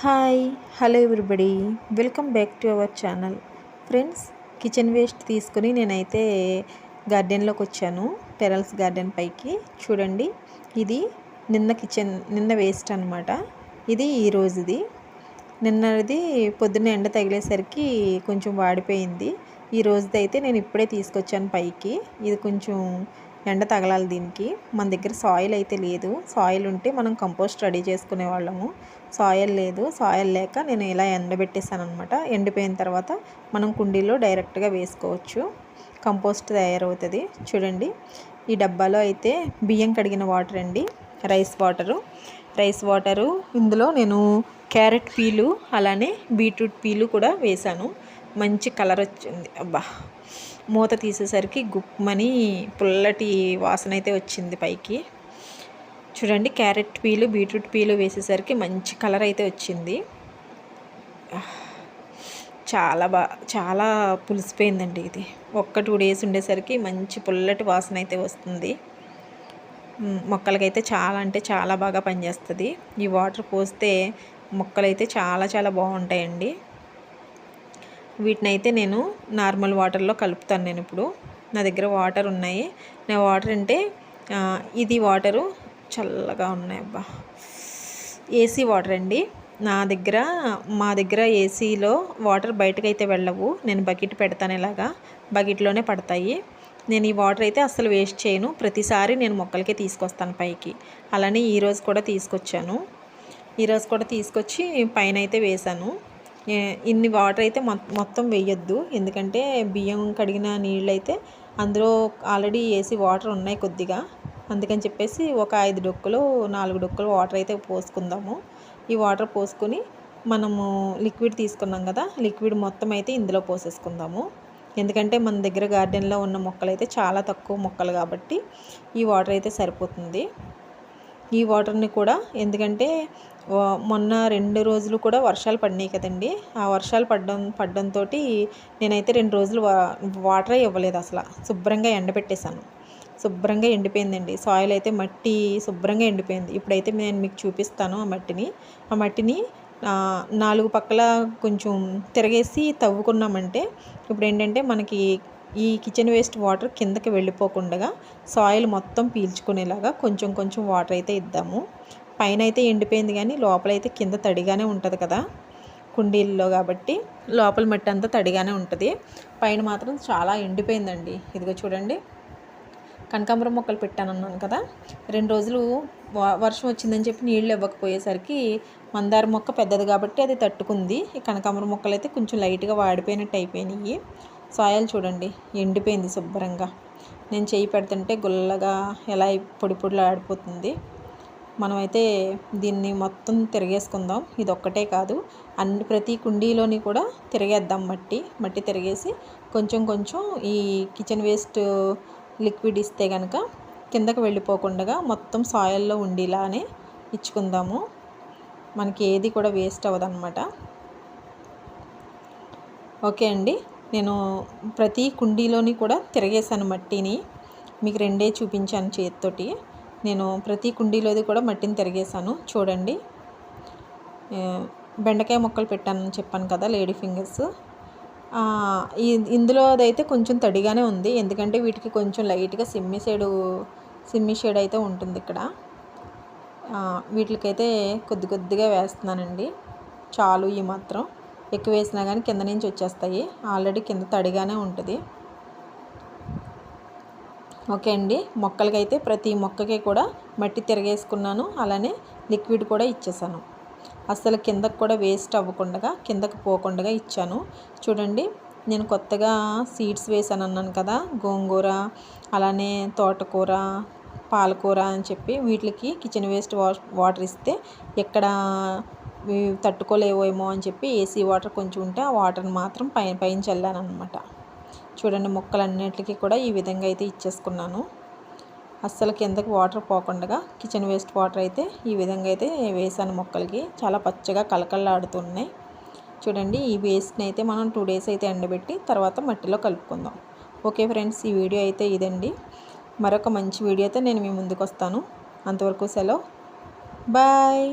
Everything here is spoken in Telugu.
Hi hello everybody welcome back to our channel friends kitchen waste తీసుకుని నేనైతే గార్డెన్లోకి వచ్చాను. టెరల్స్ గార్డెన్ పైకి. చూడండి ఇది నిన్న కిచెన్ నిన్న వేస్ట్ అనమాట ఇది ఈరోజుది నిన్నది పొద్దున్న ఎండ తగిలేసరికి కొంచెం వాడిపోయింది. ఈ రోజుది అయితే నేను ఇప్పుడే తీసుకొచ్చాను పైకి. ఇది కొంచెం ఎండ తగలాలి దీనికి. మన దగ్గర సాయిల్ అయితే లేదు. సాయిల్ ఉంటే మనం కంపోస్ట్ రెడీ చేసుకునే వాళ్ళము. సాయిల్ లేదు. సాయిల్ లేక నేను ఇలా ఎండబెట్టేసాను అనమాట ఎండిపోయిన తర్వాత మనం కుండీలో డైరెక్ట్గా వేసుకోవచ్చు. కంపోస్ట్ తయారవుతుంది. చూడండి. ఈ డబ్బాలో అయితే బియ్యం కడిగిన వాటర్ అండి. రైస్ వాటరు రైస్ వాటరు ఇందులో నేను క్యారెట్ పీలు అలానే బీట్రూట్ పీలు కూడా వేశాను. మంచి కలర్ వచ్చింది. అబ్బా! మూత తీసేసరికి గుప్పమని పుల్లటి వాసన అయితే వచ్చింది పైకి. చూడండి క్యారెట్ పీలు బీట్రూట్ పీలు వేసేసరికి మంచి కలర్ అయితే వచ్చింది. చాలా బా చాలా పులిసిపోయిందండి ఇది. ఒక్క టూ డేస్ ఉండేసరికి మంచి పుల్లటి వాసన అయితే వస్తుంది. మొక్కలకైతే చాలా అంటే చాలా బాగా పనిచేస్తుంది. ఈ వాటర్ పోస్తే మొక్కలైతే చాలా చాలా బాగుంటాయండి. వీటిని అయితే నేను నార్మల్ వాటర్లో కలుపుతాను నేను ఇప్పుడు. నా దగ్గర వాటర్ ఉన్నాయి. నా వాటర్ అంటే ఇది వాటరు చల్లగా ఉన్నాయి అబ్బా. ఏసీ వాటర్ అండి. నా దగ్గర మా దగ్గర ఏసీలో వాటర్ బయటకు అయితే వెళ్ళవు. నేను బకెట్ పెడతాను ఇలాగా. బకెట్లోనే పడతాయి. నేను ఈ వాటర్ అయితే అస్సలు వేస్ట్ చేయను. ప్రతిసారి నేను మొక్కలకే తీసుకొస్తాను పైకి. అలానే ఈరోజు కూడా తీసుకొచ్చాను. ఈరోజు కూడా తీసుకొచ్చి పైన అయితే వేశాను. ఇన్ని వాటర్ అయితే మొత్తం వేయొద్దు. ఎందుకంటే బియ్యం కడిగిన నీళ్ళు అయితే అందులో ఆల్రెడీ వేసి వాటర్ ఉన్నాయి కొద్దిగా. అందుకని చెప్పేసి ఒక ఐదు డొక్కులు నాలుగు డొక్కులు వాటర్ అయితే పోసుకుందాము. ఈ వాటర్ పోసుకొని మనము లిక్విడ్ తీసుకున్నాం కదా లిక్విడ్ మొత్తం అయితే ఇందులో పోసేసుకుందాము. ఎందుకంటే మన దగ్గర గార్డెన్లో ఉన్న మొక్కలు అయితే చాలా తక్కువ మొక్కలు కాబట్టి ఈ వాటర్ అయితే సరిపోతుంది. ఈ వాటర్ని కూడా ఎందుకంటే మొన్న రెండు రోజులు కూడా వర్షాలు పడినాయి కదండి. ఆ వర్షాలు పడడం పడడంతో నేనైతే రెండు రోజులు వాటరే ఇవ్వలేదు అసలు. శుభ్రంగా ఎండబెట్టేశాను. శుభ్రంగా ఎండిపోయిందండి. సాయిల్ అయితే మట్టి శుభ్రంగా ఎండిపోయింది. ఇప్పుడైతే నేను మీకు చూపిస్తాను ఆ మట్టిని. ఆ మట్టిని నాలుగు పక్కల కొంచెం తిరగేసి తవ్వుకున్నామంటే ఇప్పుడు ఏంటంటే మనకి ఈ కిచెన్ వేస్ట్ వాటర్ కిందకి వెళ్ళిపోకుండా సాయిల్ మొత్తం పీల్చుకునేలాగా కొంచెం కొంచెం వాటర్ అయితే ఇద్దాము. పైన అయితే ఎండిపోయింది కానీ లోపలైతే కింద తడిగానే ఉంటుంది కదా. కుండీల్లో కాబట్టి లోపల మట్టి అంతా తడిగానే ఉంటుంది. పైన మాత్రం చాలా ఎండిపోయిందండి. ఇదిగో చూడండి. కనకాంబరం మొక్కలు పెట్టానన్నాను కదా. రెండు రోజులు వర్షం వచ్చిందని చెప్పి నీళ్ళు ఇవ్వకపోయేసరికి మందార మొక్క పెద్దది కాబట్టి అది తట్టుకుంది. ఈ కనకాంబరం మొక్కలు అయితే కొంచెం లైట్గా వాడిపోయినట్టు అయిపోయినాయి. సాయలు చూడండి ఎండిపోయింది శుభ్రంగా. నేను చేయి పెడుతుంటే గుల్లగా ఎలా పొడి పొడిలా ఆడిపోతుంది. మనమైతే దీన్ని మొత్తం తిరిగేసుకుందాం. ఇది ఒక్కటే కాదు అన్ని ప్రతి కుండీలోని కూడా తిరిగేద్దాం మట్టి. మట్టి తిరిగేసి కొంచెం కొంచెం ఈ కిచెన్ వేస్ట్ లిక్విడ్ ఇస్తే కనుక కిందకు వెళ్ళిపోకుండా మొత్తం సాయిల్లో ఉండేలానే ఇచ్చుకుందాము. మనకి ఏది కూడా వేస్ట్ అవ్వదన్నమాట. ఓకే అండి. నేను ప్రతి కుండీలోని కూడా తిరగేశాను మట్టిని. మీకు రెండే చూపించాను చేతితోటి. నేను ప్రతి కుండీలోది కూడా మట్టిని తిరగేశాను. చూడండి. బెండకాయ మొక్కలు పెట్టానని చెప్పాను కదా లేడీ ఫింగర్స్. ఇందులో అయితే కొంచెం తడిగానే ఉంది. ఎందుకంటే వీటికి కొంచెం లైట్గా సిమ్మి షేడు సిమ్మి షేడ్ అయితే ఉంటుంది ఇక్కడ. వీటికైతే కొద్ది కొద్దిగా వేస్తున్నానండి. చాలు ఈ మాత్రం. ఎక్కువ వేసినా కానీ కింద నుంచి వచ్చేస్తాయి. ఆల్రెడీ కింద తడిగానే ఉంటుంది. ఓకే అండి. మొక్కలకైతే ప్రతి మొక్కకి కూడా మట్టి తిరగేసుకున్నాను. అలానే లిక్విడ్ కూడా ఇచ్చేసాను. అసలు కిందకు కూడా వేస్ట్ అవ్వకుండా కిందకు పోకుండా ఇచ్చాను. చూడండి నేను కొత్తగా సీడ్స్ వేసాను అన్నాను కదా గోంగూర అలానే తోటకూర పాలకూర అని చెప్పి వీటికి కిచెన్ వేస్ట్ వాటర్ ఇస్తే ఎక్కడ తట్టుకోలేవేమో అని చెప్పి ఏసీ వాటర్ కొంచెం ఉంటే ఆ వాటర్ని మాత్రం పైన పైన చల్లాను అనమాట చూడండి మొక్కలన్నిటికీ కూడా ఈ విధంగా అయితే ఇచ్చేసుకున్నాను. అస్సలు కిందకి వాటర్ పోకుండా కిచెన్ వేస్ట్ వాటర్ అయితే ఈ విధంగా అయితే వేసాను మొక్కలకి. చాలా పచ్చగా కలకల్లాడుతున్నాయి చూడండి ఈ వేస్ట్ని అయితే మనం టూ డేస్ అయితే ఎండబెట్టి తర్వాత మట్టిలో కలుపుకుందాం. ఓకే ఫ్రెండ్స్ ఈ వీడియో అయితే ఇదండి. మరొక మంచి వీడియోతో నేను మీ ముందుకు వస్తాను అంతవరకు సెలవు. బాయ్!